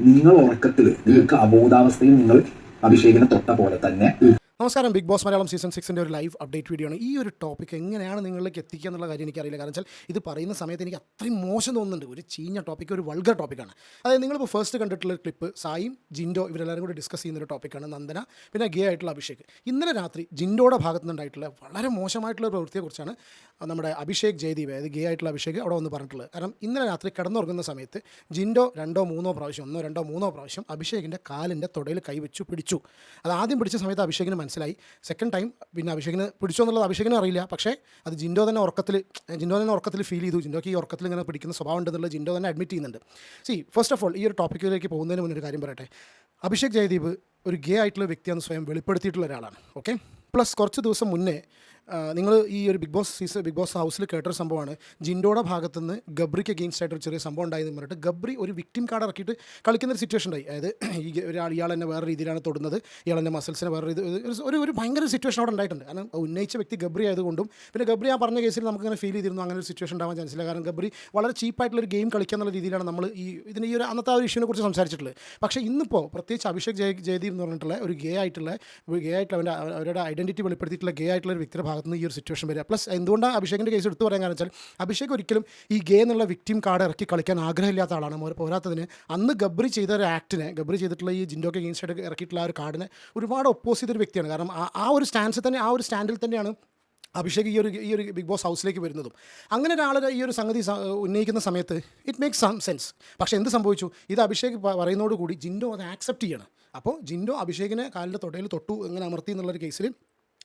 നിങ്ങൾ ഉറക്കത്തിൽ നിങ്ങൾക്ക് അബോധാവസ്ഥയിൽ നിങ്ങൾ അഭിഷേകിനെ തൊട്ട പോലെ തന്നെ നമസ്കാരം ബിഗ് ബോസ് മലയാളം സീസൺ സിക്സിന്റെ ഒരു ലൈവ് അപ്ഡേറ്റ് വീഡിയോ ആണ്. ഈ ഒരു ടോപ്പിക് എങ്ങനെയാണ് നിങ്ങളിലേക്ക് എത്തിക്കുക എന്നുള്ള കാര്യം എനിക്കറിയില്ല. കാരണം വെച്ചാൽ ഇത് പറയുന്ന സമയത്ത് എനിക്ക് അത്രയും മോശം തോന്നുന്നുണ്ട്. ഒരു ചീഞ്ഞ ടോപ്പിക് ഒരു വൾഗർ ടോപ്പിക്കാണ് അതായത് നിങ്ങളിപ്പോൾ ഫസ്റ്റ് കണ്ടിട്ടുള്ള ക്ലിപ്പ് സായും ജിൻഡോ ഇവരെല്ലാവരും കൂടി ഡിസ്കസ് ചെയ്യുന്ന ഒരു ടോപ്പിക്കാണ് നന്ദന പിന്നെ ഗേ ആയിട്ടുള്ള അഭിഷേക്. ഇന്നലെ രാത്രി ജിൻഡോയുടെ ഭാഗത്തു നിന്നുണ്ടായിട്ടുള്ള വളരെ മോശമായിട്ടുള്ള ഒരു പ്രവൃത്തിയെക്കുറിച്ചാണ് നമ്മുടെ അഭിഷേക് ജയദീപ് അതായത് ഗേ ആയിട്ടുള്ള അഭിഷേക് അവിടെ വന്ന് പറഞ്ഞിട്ടുള്ളത്. കാരണം ഇന്നലെ രാത്രി കിടന്നുറങ്ങുന്ന സമയത്ത് ജിൻഡോ രണ്ടോ മൂന്നോ പ്രാവശ്യം ഒന്നോ രണ്ടോ മൂന്നോ പ്രാവശ്യം അഭിഷേകിന്റെ കാലിന്റെ തുടയിൽ കൈവച്ചു പിടിച്ചു. അത് ആദ്യം പിടിച്ച സമയത്ത് അഭിഷേകിന് മനസ്സിലായി. സെക്കൻഡ് ടൈം പിന്നെ അഭിഷേകിന് പിടിച്ചോ എന്നുള്ളത് അഭിഷേകിന് അറിയില്ല. പക്ഷേ അത് ജിൻഡോ തന്നെ ഉറക്കത്തിൽ ജിൻഡോ തന്നെ ഉറക്കത്തിൽ ഫീൽ ചെയ്തു. ജിൻഡോക്ക് ഈ ഉറക്കത്തിൽ ഇങ്ങനെ പിടിക്കുന്ന സ്വഭാവം ഉണ്ടെന്നുള്ളത് ജിൻഡോ തന്നെ അഡ്മിറ്റ് ചെയ്യുന്നുണ്ട്. സി ഫസ്റ്റ് ഓഫ് ഓൾ ഈ ഒരു ടോപ്പിക്കിലേക്ക് പോകുന്നതിന് മുന്നേ ഒരു കാര്യം പറയട്ടെ. അഭിഷേക് ജയദീപ് ഒരു ഗേ ആയിട്ടുള്ള വ്യക്തിയാണ് സ്വയം വെളിപ്പെടുത്തിയിട്ടുള്ള ഒരാളാണ്. ഓക്കെ പ്ലസ് കുറച്ച് ദിവസം മുന്നേ നിങ്ങൾ ഈ ഒരു Bigg Boss season Bigg Boss ഹൗസിൽ കേട്ടൊരു സംഭവമാണ്. ജിൻഡോയുടെ ഭാഗത്തുനിന്ന് ഗബ്രിക്ക് അഗെയിൻസ്റ്റ് ആയിട്ട് ഒരു ചെറിയ സംഭവം ഉണ്ടായെന്ന് പറഞ്ഞിട്ട് ഗബ്രി ഒരു വിക്ടിം കാർഡ് ഇറക്കിയിട്ട് കളിക്കുന്ന ഒരു സിറ്റുവേഷൻ ഉണ്ടായി. അതായത് ഈ ഒരാൾ ഇയാൾ എന്നെ വേറെ രീതിയിലാണ് തൊടുന്നത്. ഇയാൾ എന്റെ മസിൽസിനെ വേറെ രീതി ഒരു- ഒരു ഭയങ്കര സിറ്റുവേഷൻ അവിടെ ഉണ്ടായിട്ടുണ്ട്. കാരണം ഉന്നയിച്ച വ്യക്തി ഗബ്രി ആയതുകൊണ്ടും പിന്നെ ഗബ്രി ആ പറഞ്ഞ കേസിൽ നമുക്ക് ഇങ്ങനെ ഫീൽ ചെയ്തിരുന്നു. അങ്ങനെ ഒരു സിറ്റുവേഷൻ ഉണ്ടാവാൻ ചാൻസ് ഇല്ല. കാരണം ഗബ്രി വളരെ ചീപ്പായിട്ടുള്ള ഒരു ഗെയിം കളിക്കുക എന്നുള്ള രീതിയിലാണ് നമ്മൾ ഈ ഇതിന് ഈ ഒരു അന്നത്തെ ആ ഒരു ഇഷ്യൂനെ കുറിച്ച് സംസാരിച്ചിട്ടുള്ളത്. പക്ഷേ ഇന്നിപ്പോൾ പ്രത്യേകിച്ച് അഭിഷേക് ജയ ജയദീപ് എന്ന് പറഞ്ഞിട്ടുള്ള ഒരു ഗേ ആയിട്ടുള്ള ഗേ ആയിട്ടുള്ള അവന്റെ അവരുടെ ഐഡന്റിറ്റി വെളിപ്പെടുത്തിയിട്ടുള്ള ഗേ ആയിട്ടുള്ള ഒരു വ്യക്തിയുടെ ഭാഗത്ത് നിന്ന് ഈ ഒരു സിറ്റുവേഷൻ വരിക പ്ലസ് എന്തുകൊണ്ടാണ് അഭിഷേകിന്റെ കേസ് എടുത്തു പറയാൻ കാരണം വെച്ചാൽ അഭിഷേക് ഒരിക്കലും ഈ ഗേ എന്നുള്ള വിക്ടിം കാർഡ് ഇറക്കി കളിക്കാൻ ആഗ്രഹമില്ലാത്ത ആളാണ്. പോരാത്തതിന് അന്ന് ഗബ്രി ചെയ്ത ഒരു ആക്ടിനെ ഗബ്രി ചെയ്തിട്ടുള്ള ഈ ജിൻഡോക്ക് അഗേൻസ്റ്റായിട്ട് ഇറക്കിയിട്ടുള്ള ആ ഒരു കാർഡിനെ ഒരുപാട് ഒപ്പോസ് ചെയ്തൊരു വ്യക്തിയാണ്. കാരണം ആ- ഒരു സ്റ്റാൻസ് തന്നെ ആ ഒരു സ്റ്റാൻഡിൽ തന്നെയാണ് അഭിഷേക് ഈ ഒരു ഈ ഒരു ബിഗ് ബോസ് ഹൗസിലേക്ക് വരുന്നതും. അങ്ങനെ ഒരാളുടെ ഈ ഒരു സംഗതി ഉന്നയിക്കുന്ന സമയത്ത് ഇറ്റ് മേക്സ് സം സെൻസ് പക്ഷേ എന്ത് സംഭവിച്ചു? ഇത് അഭിഷേക് പറയുന്നതോടുകൂടി ജിൻഡോ അത് ആക്സെപ്റ്റ് ചെയ്യണം. അപ്പോൾ ജിൻഡോ അഭിഷേകിനെ കാലിന്റെ തൊട്ടയിൽ തൊട്ടു എങ്ങനെ അമർത്തി എന്നുള്ളൊരു കേസിൽ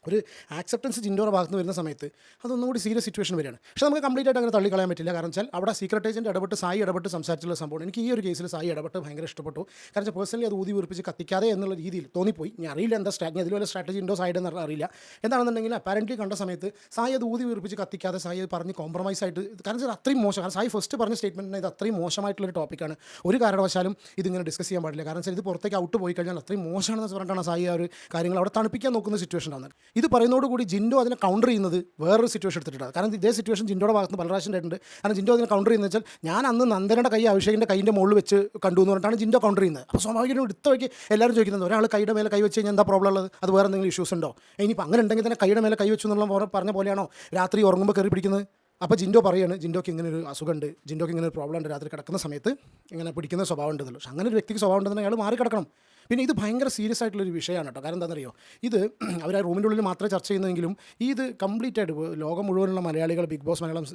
ഒരു ആക്സെപ്റ്റൻസ് ജിൻഡോയുടെ ഭാഗത്ത് നിന്ന് വരുന്ന സമയത്ത് അതൊന്നും കൂടി സീരിയസ് സിറ്റുവേഷൻ വരികയാണ്. പക്ഷേ നമുക്ക് കംപ്ലീറ്റ് ആയിട്ട് അങ്ങനെ തള്ളിക്കളയാൻ പറ്റില്ല. കാരണം വെച്ചാൽ അവിടെ സീക്രട്ട് ഏജന്റ് ഇടപെട്ട് സായി ഇടപെട്ട് സംസാരിച്ചുള്ള സംഭവം എനിക്ക് ഈ ഒരു കേസിൽ സായി ഇടപെട്ട് ഭയങ്കര ഇഷ്ടപ്പെട്ടു. കാരണം പേഴ്സണലി അത് ഊതി ഉറപ്പിച്ച് കത്തിക്കാതെ എന്നുള്ള രീതിയിൽ തോന്നിപ്പോയി. ഞാൻ അറിയില്ല എന്താ സ്ട്രാറ്റജി അതിൽ വല്ല സ്ട്രാറ്റജി ഉണ്ടോ സൈഡ് എന്ന് അറിയില്ല. എന്താണെന്നുണ്ടെങ്കിൽ അപ്പാരന്റ് കണ്ട സമയത്ത് സായി അത് ഊതി ഉറപ്പിച്ച് കത്തിക്കാതെ സായി അത് പറഞ്ഞ് കോംപ്രമൈസ് ആയിട്ട് കാരണം വെച്ചാൽ അത്രയും മോശം. കാരണം സായി ഫസ്റ്റ് പറഞ്ഞ സ്റ്റേറ്റ്മെന്റിന് ഇത് അത്രയും മോശമായിട്ടുള്ളൊരു ടോപ്പിക്കാണ് ഒരു കാരണവശാലും ഇതിങ്ങനെ ഡിസ്കസ് ചെയ്യാൻ പാടില്ല. കാരണം വെച്ചാൽ ഇത് പുറത്തേക്ക് ഔട്ട് പോയി കഴിഞ്ഞാൽ അത്രയും മോശമാണെന്ന് പറഞ്ഞിട്ടാണ് സായി ആ ഒരു കാര്യങ്ങൾ അവിടെ തണുപ്പിക്കാൻ നോക്കുന്ന സിറ്റുവേഷൻ ഉണ്ടാകുന്നത് ഇത് പറയുന്നതോടുകൂടി ജിൻഡോ അതിനെ കൗണ്ടർ ചെയ്യുന്നത് വേറൊരു സിറ്റുവേഷൻ എടുത്തിട്ടാണ് കാരണം ഇതേ സിറ്റുവേഷൻ ജിൻഡോയുടെ ഭാഗത്ത് നിന്ന് പ്രാവശ്യം ഉണ്ടായിട്ടുണ്ട് കാരണം ജിൻഡോ അതിനെ കൗണ്ടർ ചെയ്യുന്നത് വെച്ചാൽ ഞാൻ അന്ന് നന്ദനയുടെ കൈ അഭിഷേകിന്റെ കൈന്റെ മുകളിൽ വെച്ച് കണ്ടു എന്ന് പറഞ്ഞിട്ടാണ് ജിൻഡോ കൗണ്ടർ ചെയ്യുന്നത്. അപ്പോൾ സ്വാഭാവികമായിട്ടും എടുത്ത വഴിക്ക് എല്ലാവരും ചോദിക്കുന്നത് ഒരാൾ കൈയുടെ മേലെ കൈ വെച്ച് കഴിഞ്ഞാൽ എന്താ പ്രോബ്ലം ഉള്ളത്? അത് വേറെ എന്തെങ്കിലും ഇഷ്യൂസ് ഉണ്ടോ? ഇനിയിപ്പോൾ അങ്ങനെ ഉണ്ടെങ്കിൽ തന്നെ കൈയുടെ മേലെ കൈ വെച്ചു എന്നുള്ള പറഞ്ഞ പോലെയാണോ രാത്രി ഉറങ്ങുമ്പോൾ കയറി പിടിക്കുന്നത്? അപ്പോൾ ജിൻഡോ പറയുകയാണ് ജിൻഡോക്ക് ഇങ്ങനെ ഒരു അസുഖമുണ്ട്. ജിൻഡോക്ക് ഇങ്ങനെ ഒരു പ്രോബ്ലം ഉണ്ട്. രാത്രി കിടക്കുന്ന സമയത്ത് ഇങ്ങനെ പിടിക്കുന്ന സ്വഭാവം ഉണ്ടെന്നുള്ളൂ പക്ഷെ അങ്ങനെ ഒരു വ്യക്തിക്ക് സ്വഭാവം ഉണ്ടെന്ന് അയാൾ മാറി കിടക്കണം പിന്നെ ഇത് ഭയങ്കര സീരിയസ് ആയിട്ടുള്ളൊരു വിഷയമാണ് കേട്ടോ. കാരണം എന്താണെന്നറിയോ? ഇത് അവർ ആ റൂമിന്റെ ഉള്ളിൽ മാത്രമേ ചർച്ച ചെയ്യുന്നതെങ്കിലും ഇത് കംപ്ലീറ്റ് ആയിട്ട് ലോകം മുഴുവനുള്ള മലയാളികൾ ബിഗ് ബോസ് മലയാളം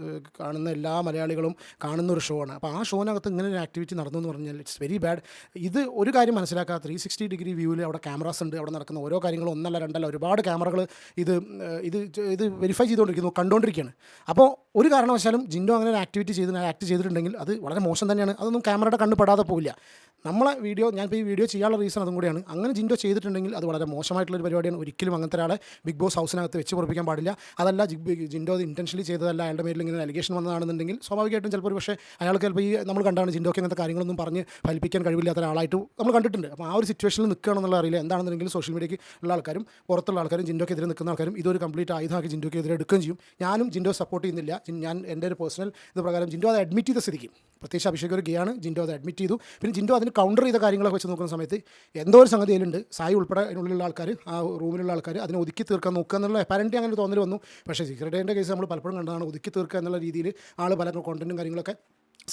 കാണുന്ന എല്ലാ മലയാളികളും കാണുന്ന ഒരു ഷോ ആണ് അപ്പോൾ ആ ഷോനകത്ത് ഇങ്ങനെ ഒരു ആക്ടിവിറ്റി നടന്നു എന്ന് പറഞ്ഞാൽ ഇറ്റ്സ് വെരി ബാഡ് ഇത് ഒരു കാര്യം മനസ്സിലാക്കുക ത്രീ സിക്സ്റ്റി ഡിഗ്രി വ്യൂവിൽ അവിടെ ക്യാമറാസ് ഉണ്ട് അവിടെ നടക്കുന്ന ഓരോ കാര്യങ്ങളും ഒന്നല്ല രണ്ടല്ല ഒരുപാട് ക്യാമറകൾ ഇത് ഇത് ഇത് വെരിഫൈ ചെയ്തുകൊണ്ടിരിക്കുന്നു കണ്ടുകൊണ്ടിരിക്കുകയാണ് അപ്പോൾ ഒരു കാരണവശാലും ജിൻഡോ അങ്ങനെ ഒരു ആക്ടിവിറ്റി ചെയ്ത് ആക്ട് ചെയ്തിട്ടുണ്ടെങ്കിൽ അത് വളരെ മോശം തന്നെയാണ്. അതൊന്നും ക്യാമറയുടെ കണ്ണ് പെടാതെ പോവില്ല. നമ്മളെ വീഡിയോ ഞാനിപ്പോൾ ഈ വീഡിയോ ചെയ്യാനുള്ള റീസൺ അതും കൂടിയാണ്. അങ്ങനെ ജിൻഡോ ചെയ്തിട്ടുണ്ടെങ്കിൽ അത് വളരെ മോശമായിട്ടുള്ളൊരു പരിപാടിയാണ്. ഒരിക്കലും അങ്ങനത്തെ ഒരാളെ ബിഗ് ബോസ് ഹൗസിനകത്ത് വെച്ച് പൊറപ്പിക്കാൻ പാടില്ല. അതല്ല ജിൻഡോ അത് ഇന്റൻഷലി ചെയ്തതല്ല. അയാളുടെ മേലിൽ ഇങ്ങനെ അലിഗേഷൻ വന്നതാണെന്നുണ്ടെങ്കിൽ സ്വാഭാവികമായിട്ടും ചിലപ്പോൾ പക്ഷേ അയാൾക്ക് ചിലപ്പോൾ ഈ നമ്മൾ കണ്ടാണ് ജിൻഡോക്ക് അങ്ങനത്തെ കാര്യങ്ങളൊന്നും പറഞ്ഞ് ഫലിപ്പിക്കാൻ കഴിവില്ലാത്ത ഒരാളായിട്ട് നമ്മൾ കണ്ടിട്ടുണ്ട്. അപ്പോൾ ആ ഒരു സിറ്റുവേഷനിൽ നിൽക്കുകയാണെന്നുള്ള അറിയില്ല. എന്താണെന്നുണ്ടെങ്കിൽ സോഷ്യൽ മീഡിയയ്ക്ക് ഉള്ള ആൾക്കാരും പുറത്തുള്ള ആൾക്കാരും ജിൻഡോക്കെതിരെ നിൽക്കുന്ന ആൾക്കാരും ഇതൊരു കംപ്ലീറ്റ് ആയുധമാക്കി ജിൻഡോക്കെതിരെ എടുക്കുകയും ചെയ്യും. ഞാനും ജിൻഡോ സപ്പോർട്ട് ചെയ്യുന്നില്ല. ഞാൻ എന്റെ ഒരു പേഴ്സണൽ ഇത് പ്രകാരം ജിൻഡോ അത് അഡ്മിറ്റ് ചെയ്ത സ്ഥിതിക്ക്. പ്രത്യേകിച്ച് അഭിഷേക് ഒരു ഗെയാണ്. ജിൻഡോ അത് അഡ്മിറ്റ് ചെയ്തു. പിന്നെ ജിൻഡോ അതിന് കൗണ്ടർ ചെയ്ത കാര്യങ്ങളൊക്കെ വെച്ച് നോക്കുന്ന സമയത്ത് എന്തോ ഒരു സംഗതി അതിലുണ്ട്. സായി ഉൾപ്പെടെ അതിനുള്ളിലുള്ള ആൾക്കാർ ആ റൂമിലുള്ള ആൾക്കാർ അതിനെ ഒതുക്കി തീർക്കാൻ നോക്കുക എന്നുള്ള അപ്പാരന്റ് അങ്ങനെ തോന്നൽ വന്നു. പക്ഷേ സീക്രട്ടേന്റെ കേസ് നമ്മൾ പലപ്പോഴും കണ്ടതാണ്. ഒതുക്കി തീർക്കുക എന്നുള്ള രീതിയിൽ ആൾ പല കോണ്ടന്റും കാര്യങ്ങളൊക്കെ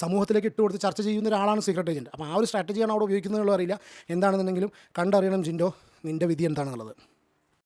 സമൂഹത്തിലേക്ക് ഇട്ട് കൊടുത്ത് ചർച്ച ചെയ്യുന്ന ഒരാളാണ് സീക്രട്ട് ഏജന്റ് അപ്പോൾ ആ ഒരു സ്ട്രാറ്റജിയാണ് അവിടെ ഉപയോഗിക്കുന്നതെന്നുള്ള അറിയില്ല. എന്താണെന്നുണ്ടെങ്കിലും കണ്ടറിയണം ജിൻഡോ നിന്റെ വിധി എന്താണെന്നുള്ളത്?